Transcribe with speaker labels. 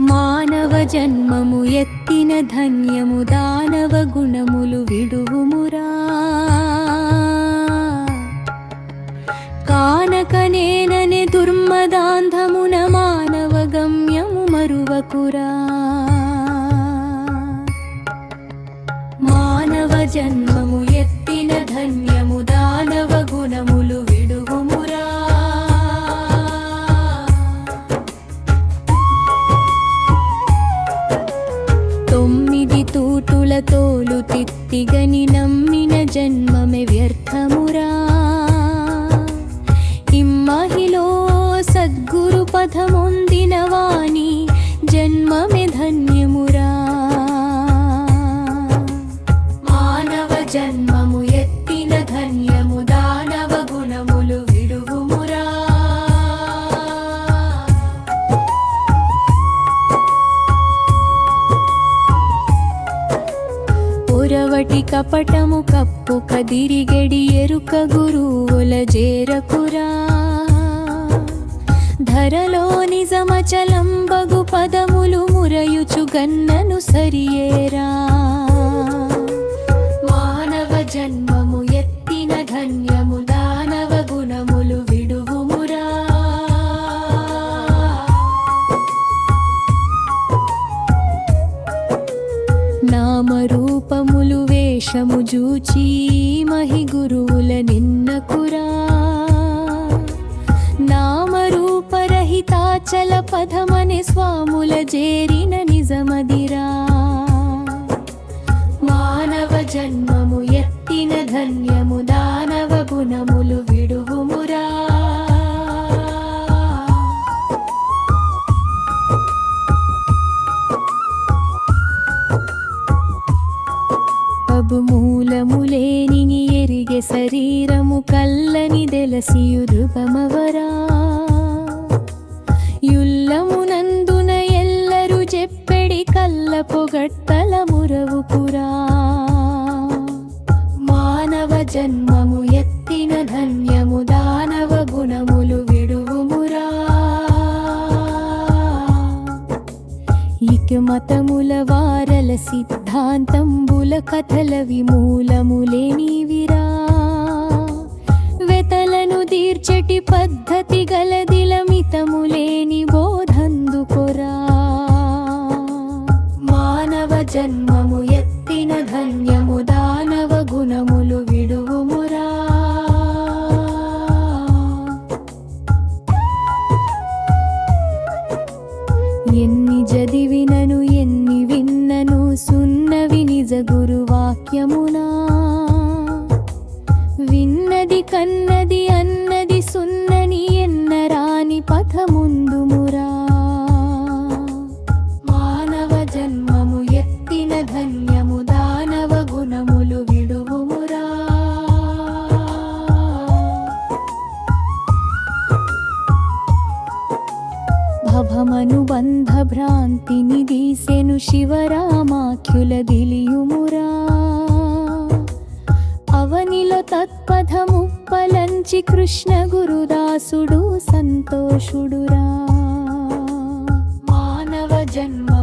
Speaker 1: మానవ జన్మము ఎత్తిన ధన్యము దానవ గుణములు విడువుమురా. కానకనేననే దుర్మదాంధమున మానవ గమ్యము మరువకురా. మానవ జన్మము ఎత్తిన ధన్య తూటుల తోలు తిత్తిగని నమ్మిన జన్మమే వ్యర్థమురా. పొరవటి కపటము కప్పు కదిరిగెడి ఎరుక గురువుల జేరకురా. ధరలో నిజమచలంబగు పదములు మురయుచు గన్నను సరియేరా. మానవ జన్మము ఎత్తిన ధన్య వేషము జూచి మహి గురువుల నిన్నకురా నామరూపరహితాచల పదమని స్వాముల చేరిన నిజమదిరా. మానవ జన్మము ఎత్తిన ధన్యము దానవ గుణము కల్లని యుల్లమునందున ఎల్లరు చెప్పెడి కల్ల పొగట్టల మురవుకురా మానవ జన్మము ఎత్తిన ధన్యము దానవ గుణములు విడువుమురా. ఇక మతముల వారల సిద్ధాంతంబుల కథల విమూలములేనివిరా తీర్చటి పద్ధతి గలదిల మితములేని బోధందుకొరా మానవ జన్మము ఎత్తిన ధన్యము దానవ గుణములు విడువు భ్రాంతిని దీసెను శివరామాఖ్యుల దిలియుమురా. అవనిలో తత్పథము పలంచి కృష్ణ గురుదాసుడు సంతోషుడురా. మానవ జన్మ